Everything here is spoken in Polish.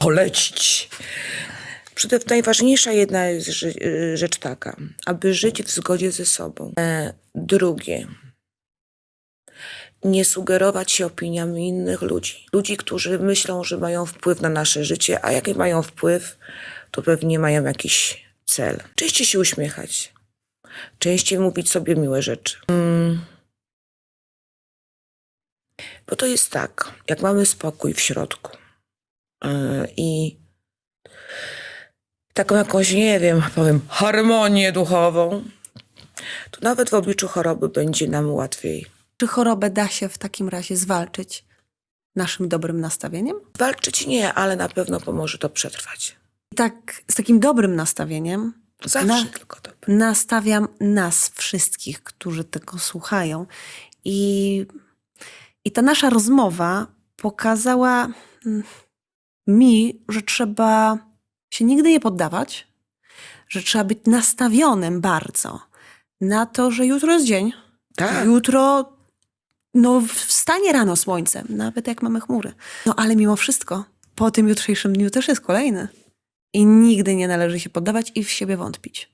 polecić. Przede najważniejsza jedna jest y, rzecz taka, aby żyć w zgodzie ze sobą. E, drugie, nie sugerować się opiniami innych ludzi. Ludzi, którzy myślą, że mają wpływ na nasze życie, a jaki mają wpływ, to pewnie mają jakiś cel. Częściej się uśmiechać. Częściej mówić sobie miłe rzeczy. Mm. Bo to jest tak, jak mamy spokój w środku i taką jakąś, nie wiem, powiem, harmonię duchową, to nawet w obliczu choroby będzie nam łatwiej. Czy chorobę da się w takim razie zwalczyć naszym dobrym nastawieniem? Walczyć nie, ale na pewno pomoże to przetrwać. I tak z takim dobrym nastawieniem Zawsze Na- tylko to. nastawiam nas wszystkich, którzy tego słuchają. I, i ta nasza rozmowa pokazała mm, mi, że trzeba się nigdy nie poddawać, że trzeba być nastawionym bardzo na to, że jutro jest dzień. Tak. Jutro no, wstanie rano słońce, nawet jak mamy chmury. No ale mimo wszystko, po tym jutrzejszym dniu też jest kolejny. I nigdy nie należy się poddawać i w siebie wątpić.